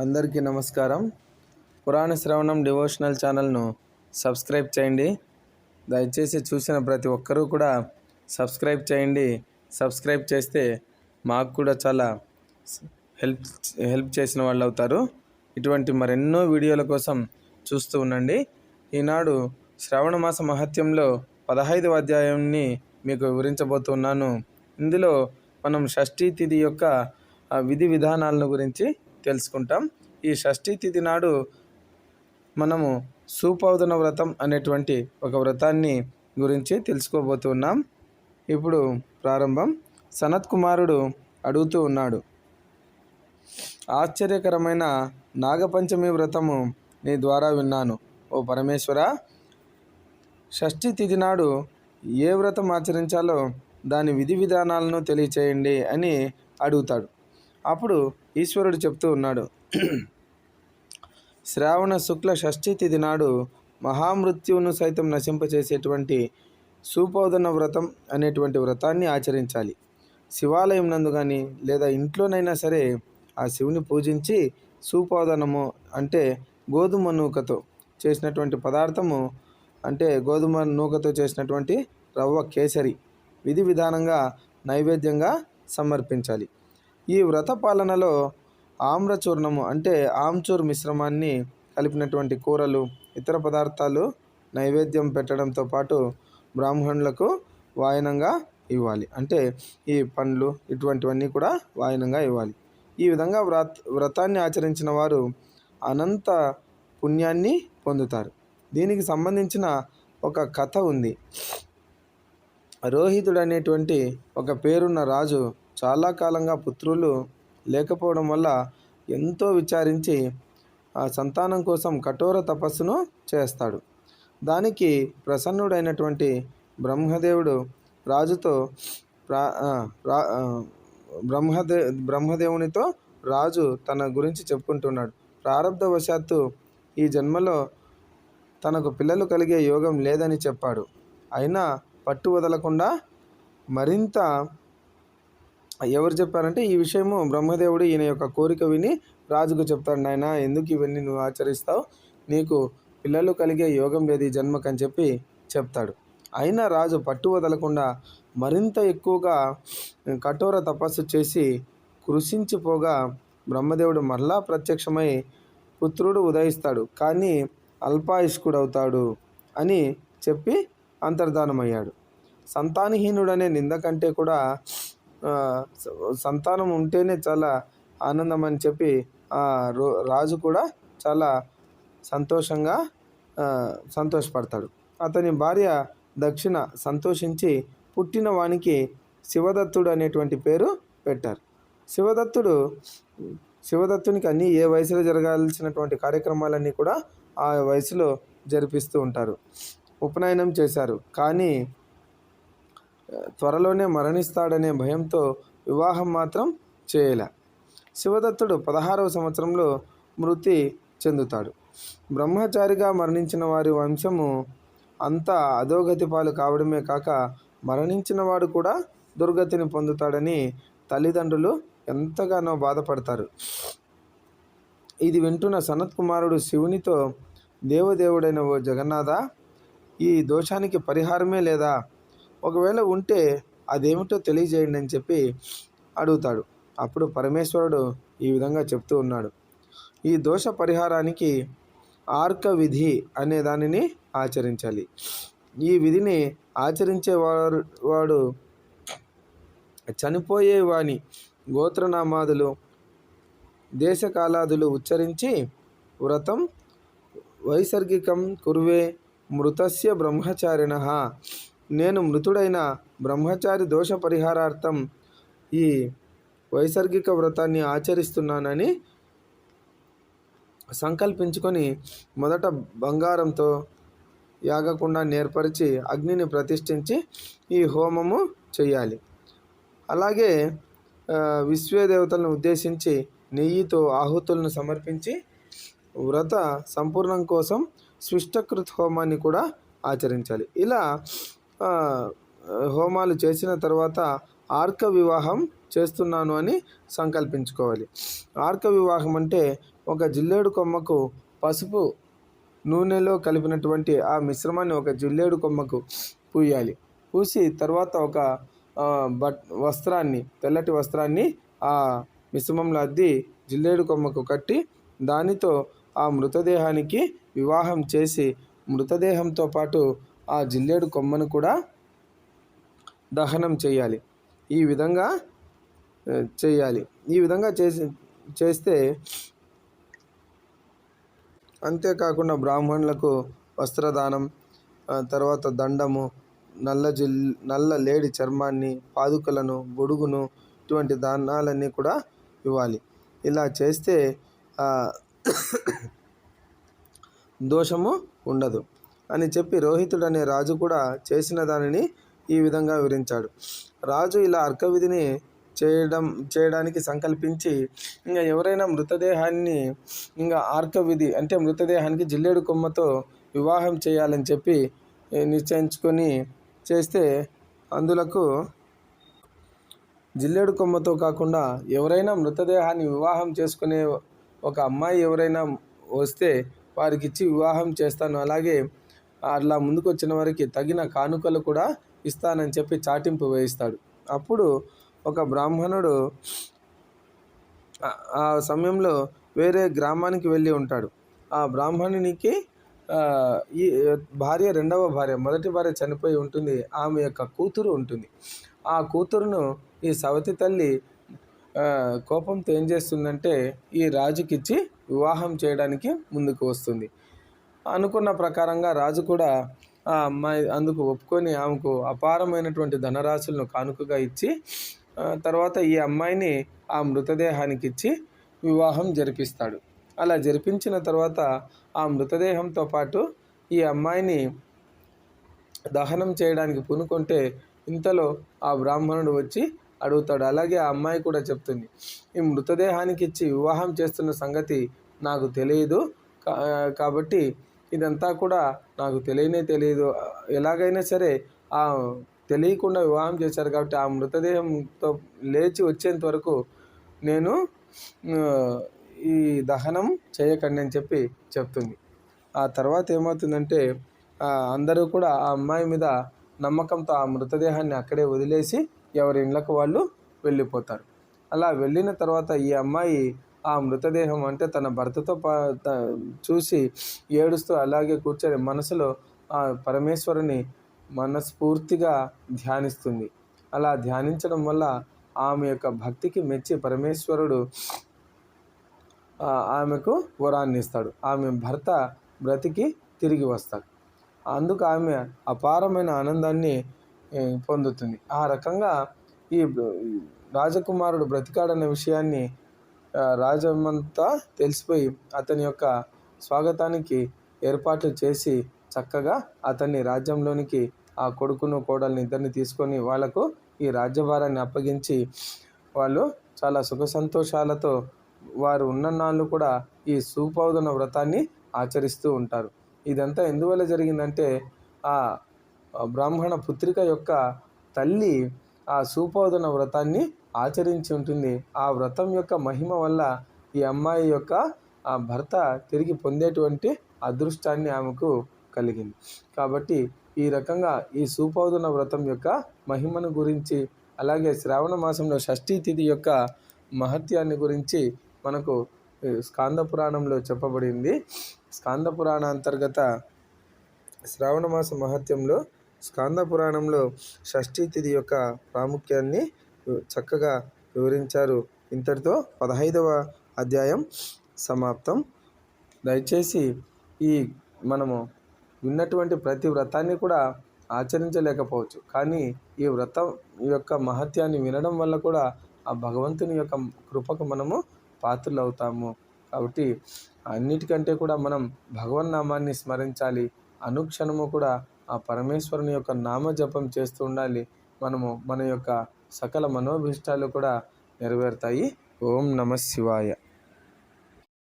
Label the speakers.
Speaker 1: అందరికీ నమస్కారం. పురాణ శ్రవణం డివోషనల్ ఛానల్ను సబ్స్క్రైబ్ చేయండి. దయచేసి చూసిన ప్రతి ఒక్కరూ కూడా సబ్స్క్రైబ్ చేయండి. సబ్స్క్రైబ్ చేస్తే మాకు కూడా చాలా హెల్ప్ హెల్ప్ చేసిన వాళ్ళు అవుతారు. ఇటువంటి మరెన్నో వీడియోల కోసం చూస్తూ ఉండండి. ఈనాడు శ్రావణ మాస మహత్యంలో పదహైదవ అధ్యాయాన్ని మీకు వివరించబోతున్నాను. ఇందులో మనం షష్ఠీ తిథి యొక్క విధి విధానాలను గురించి తెలుసుకుంటాం. ఈ షష్ఠీ తిథి నాడు మనము సూపౌదన వ్రతం అనేటువంటి ఒక వ్రతాన్ని గురించి తెలుసుకోబోతున్నాం ఇప్పుడు ప్రారంభం. సనత్ కుమారుడు అడుగుతూ ఉన్నాడు ఆశ్చర్యకరమైన నాగపంచమి వ్రతము నీ ద్వారా విన్నాను ఓ పరమేశ్వర! షష్ఠి తిథి నాడు ఏ వ్రతం ఆచరించాలో దాని విధి విధానాలను తెలియచేయండి అని అడుగుతాడు. అప్పుడు ఈశ్వరుడు చెప్తూ ఉన్నాడు శ్రావణ శుక్ల షష్ఠి తిథి నాడు మహామృత్యువును సైతం నశింపచేసేటువంటి సూపోదన వ్రతం అనేటువంటి వ్రతాన్ని ఆచరించాలి. శివాలయం నందు కానీ లేదా ఇంట్లోనైనా సరే ఆ శివుని పూజించి సూపోదనము అంటే గోధుమ నూకతో చేసినటువంటి పదార్థము అంటే గోధుమ నూకతో చేసినటువంటి రవ్వ కేసరి విధి విధానంగా నైవేద్యంగా సమర్పించాలి. ఈ వ్రత పాలనలో ఆమ్రచూర్ణము అంటే ఆమ్చూర్ మిశ్రమాన్ని కలిపినటువంటి కూరలు ఇతర పదార్థాలు నైవేద్యం పెట్టడంతో పాటు బ్రాహ్మణులకు వాయనంగా ఇవ్వాలి. అంటే ఈ పండ్లు ఇటువంటివన్నీ కూడా వాయనంగా ఇవ్వాలి. ఈ విధంగా వ్రత వ్రతాన్ని ఆచరించిన వారు అనంత పుణ్యాన్ని పొందుతారు. దీనికి సంబంధించిన ఒక కథ ఉంది. రోహితుడు అనేటువంటి ఒక పేరున్న రాజు చాలా కాలంగా పుత్రులు లేకపోవడం వల్ల ఎంతో విచారించి ఆ సంతానం కోసం కఠోర తపస్సును చేస్తాడు. దానికి ప్రసన్నుడైనటువంటి బ్రహ్మదేవుడు రాజుతో రా బ్రహ్మదే బ్రహ్మదేవునితో రాజు తన గురించి చెప్పుకుంటున్నాడు. ప్రారంధవశాత్తు ఈ జన్మలో తనకు పిల్లలు కలిగే యోగం లేదని చెప్పాడు. అయినా పట్టు వదలకుండా మరింత ఎవరు చెప్పారంటే ఈ విషయము బ్రహ్మదేవుడు ఈయన యొక్క కోరిక విని రాజుకు చెప్తాడు నాయన ఎందుకు ఇవన్నీ నువ్వు ఆచరిస్తావు? నీకు పిల్లలు కలిగే యోగం లేదు ఈ జన్మకని చెప్పి చెప్తాడు. అయినా రాజు పట్టు వదలకుండా మరింత ఎక్కువగా కఠోర తపస్సు చేసి కృషించిపోగా బ్రహ్మదేవుడు మరలా ప్రత్యక్షమై పుత్రుడు ఉదయిస్తాడు కానీ అల్పాయుష్కుడవుతాడు అని చెప్పి అంతర్ధానమయ్యాడు. సంతానహీనుడనే నింద కంటే కూడా సంతానం ఉంటేనే చాలా ఆనందం అని చెప్పి ఆ రో రాజు కూడా చాలా సంతోషంగా సంతోషపడతాడు. అతని భార్య దక్షిణ సంతోషించి పుట్టిన వానికి శివదత్తుడు అనేటువంటి పేరు పెట్టారు. శివదత్తుడు శివదత్తునికి అన్ని ఏ వయసులో జరగాల్సినటువంటి కార్యక్రమాలన్నీ కూడా ఆ వయసులో జరిపిస్తూ ఉంటారు. ఉపనయనం చేశారు. కానీ త్వరలోనే మరణిస్తాడనే భయంతో వివాహం మాత్రం చేయలే. శివదత్తుడు పదహారవ సంవత్సరంలో మృతి చెందుతాడు. బ్రహ్మచారిగా మరణించిన వారి వంశము అంతా అధోగతి పాలు కావడమే కాక మరణించిన వాడు కూడా దుర్గతిని పొందుతాడని తల్లిదండ్రులు ఎంతగానో బాధపడతారు. ఇది వింటున్న సనత్ కుమారుడు శివునితో దేవదేవుడైన ఓ జగన్నాథ ఈ దోషానికి పరిహారమే లేదా? ఒకవేళ ఉంటే అదేమిటో తెలియజేయండి అని చెప్పి అడుగుతాడు. అప్పుడు పరమేశ్వరుడు ఈ విధంగా చెప్తూ ఉన్నాడు. ఈ దోష పరిహారానికి ఆర్క విధి అనే దానిని ఆచరించాలి. ఈ విధిని ఆచరించే వారు వాడు చనిపోయే వాని గోత్రనామాదులు దేశకాలాదులు ఉచ్చరించి వ్రతం వైసర్గికం కుర్వే మృతస్య బ్రహ్మచారిణ నేను మృతుడైన బ్రహ్మచారి దోష పరిహారార్థం ఈ వైసర్గిక వ్రతాన్ని ఆచరిస్తున్నానని సంకల్పించుకొని మొదట బంగారంతో యాగకుండా నేర్పరిచి అగ్నిని ప్రతిష్ఠించి ఈ హోమము చేయాలి. అలాగే విశ్వదేవతలను ఉద్దేశించి నెయ్యితో ఆహుతులను సమర్పించి వ్రత సంపూర్ణం కోసం స్విష్టకృత్ హోమాన్ని కూడా ఆచరించాలి. ఇలా హోమాలు చేసిన తర్వాత ఆర్క వివాహం చేస్తున్నాను అని సంకల్పించుకోవాలి. ఆర్క వివాహం అంటే ఒక జిల్లేడు కొమ్మకు పసుపు నూనెలో కలిపినటువంటి ఆ మిశ్రమాన్ని ఒక జిల్లేడు కొమ్మకు పూయాలి. పూసి తర్వాత ఒక బట్ వస్త్రాన్ని తెల్లటి వస్త్రాన్ని ఆ మిశ్రమంలో అద్ది జిల్లేడు కొమ్మకు కట్టి దానితో ఆ మృతదేహానికి వివాహం చేసి మృతదేహంతో పాటు ఆ జిల్లేడు కొమ్మను కూడా దహనం చేయాలి. ఈ విధంగా చేయాలి. ఈ విధంగా చేసి చేస్తే అంతేకాకుండా బ్రాహ్మణులకు వస్త్రదానం తర్వాత దండము నల్ల జిల్ నల్ల లేడి చర్మాన్ని పాదుకలను గొడుగును ఇటువంటి దానాలన్నీ కూడా ఇవ్వాలి. ఇలా చేస్తే దోషము ఉండదు. అని చెప్పి రోహితుడు అనే రాజు కూడా చేసిన దానిని ఈ విధంగా వివరించాడు. రాజు ఇలా అర్కవిధిని చేయడం చేయడానికి సంకల్పించి ఇంకా ఎవరైనా మృతదేహాన్ని ఇంకా ఆర్క విధి అంటే మృతదేహానికి జిల్లేడు కొమ్మతో వివాహం చేయాలని చెప్పి నిశ్చయించుకొని చేస్తే అందులకు జిల్లేడు కొమ్మతో కాకుండా ఎవరైనా మృతదేహాన్ని వివాహం చేసుకునే ఒక అమ్మాయి ఎవరైనా వస్తే వారికి ఇచ్చి వివాహం చేస్తాను. అలాగే అట్లా ముందుకు వచ్చిన వారికి తగిన కానుకలు కూడా ఇస్తానని చెప్పి చాటింపు వేయిస్తాడు. అప్పుడు ఒక బ్రాహ్మణుడు ఆ- సమయంలో వేరే గ్రామానికి వెళ్ళి ఉంటాడు. ఆ బ్రాహ్మణునికి ఈ భార్య రెండవ భార్య మొదటి భార్య చనిపోయి ఉంటుంది. ఆమె యొక్క కూతురు ఉంటుంది. ఆ కూతురును ఈ సవతి తల్లి కోపంతో ఏం చేస్తుందంటే ఈ రాజుకిచ్చి వివాహం చేయడానికి ముందుకు వస్తుంది. అనుకున్న ప్రకారంగా రాజు కూడా ఆ అమ్మాయి అందుకు ఒప్పుకొని ఆమెకు అపారమైనటువంటి ధనరాశులను కానుకగా ఇచ్చి తర్వాత ఈ అమ్మాయిని ఆ మృతదేహానికి ఇచ్చి వివాహం జరిపిస్తాడు. అలా జరిపించిన తర్వాత ఆ మృతదేహంతో పాటు ఈ అమ్మాయిని దహనం చేయడానికి పూనుకుంటే ఇంతలో ఆ బ్రాహ్మణుడు వచ్చి అడుగుతాడు. అలాగే ఆ అమ్మాయి కూడా చెప్తుంది ఈ మృతదేహానికి ఇచ్చి వివాహం చేస్తున్న సంగతి నాకు తెలియదు. కా- కాబట్టి ఇదంతా కూడా నాకు తెలియనే తెలియదు ఎలాగైనా సరే ఆ తెలియకుండా వివాహం చేశారు కాబట్టి ఆ మృతదేహంతో లేచి వచ్చేంత వరకు నేను ఈ దహనం చేయకండి అని చెప్పి చెప్తుంది. ఆ తర్వాత ఏమవుతుందంటే అందరూ కూడా ఆ అమ్మాయి మీద నమ్మకంతో ఆ మృతదేహాన్ని అక్కడే వదిలేసి ఎవరి ఇళ్ళకు వాళ్ళు వెళ్ళిపోతారు. అలా వెళ్ళిన తర్వాత ఈ అమ్మాయి ఆ మృతదేహం అంటే తన భర్తతో పా చూసి ఏడుస్తూ అలాగే కూర్చొని మనసులో ఆ పరమేశ్వరుని మనస్ఫూర్తిగా ధ్యానిస్తుంది. అలా ధ్యానించడం వల్ల ఆమె యొక్క భక్తికి మెచ్చి పరమేశ్వరుడు ఆమెకు వరాన్ని ఇస్తాడు. ఆమె భర్త బ్రతికి తిరిగి వస్తాడు. అందుకు ఆమె అపారమైన ఆనందాన్ని పొందుతుంది. ఆ రకంగా ఈ రాజకుమారుడు బ్రతికాడన్న విషయాన్ని రాజమంతా తెలిసిపోయి అతని యొక్క స్వాగతానికి ఏర్పాట్లు చేసి చక్కగా అతన్ని రాజ్యంలోనికి ఆ కొడుకును కోడల్ని ఇద్దరిని తీసుకొని వాళ్ళకు ఈ రాజ్యభారాన్ని అప్పగించి వాళ్ళు చాలా సుఖ సంతోషాలతో వారు ఉన్ననాళ్ళు కూడా ఈ సూపౌదన వ్రతాన్ని ఆచరిస్తూ ఉంటారు. ఇదంతా ఎందువల్ల జరిగిందంటే ఆ ఆ బ్రాహ్మణ పుత్రిక యొక్క తల్లి ఆ సూపోదన వ్రతాన్ని ఆచరించి ఉంటుంది. ఆ వ్రతం యొక్క మహిమ వల్ల ఈ అమ్మాయి యొక్క ఆ భర్త తిరిగి పొందేటువంటి అదృష్టాన్ని ఆమెకు కలిగింది. కాబట్టి ఈ రకంగా ఈ సూపౌదన వ్రతం యొక్క మహిమను గురించి అలాగే శ్రావణ మాసంలో షష్ఠీ తిథి యొక్క మహత్యాన్ని గురించి మనకు స్కాంద పురాణంలో చెప్పబడింది. స్కాంద పురాణ అంతర్గత శ్రావణ మాస మహత్యంలో స్కాంద పురాణంలో షష్ఠీ తిథి యొక్క ప్రాముఖ్యాన్ని చక్కగా వివరించారు. ఇంతటితో పదహైదవ అధ్యాయం సమాప్తం. దయచేసి ఈ మనము విన్నటువంటి ప్రతి వ్రతాన్ని కూడా ఆచరించలేకపోవచ్చు. కానీ ఈ వ్రతం యొక్క మహత్యాన్ని వినడం వల్ల కూడా ఆ భగవంతుని యొక్క కృపకు మనము పాత్రలు అవుతాము కాబట్టి అన్నిటికంటే కూడా మనం భగవన్నామాన్ని స్మరించాలి. అనుక్షణము కూడా ఆ పరమేశ్వరుని యొక్క నామ జపం చేస్తూ ఉండాలి. మనము మన యొక్క సకల మనోభీష్టాలు కూడా నెరవేరుతాయి. ఓం నమ శివాయ.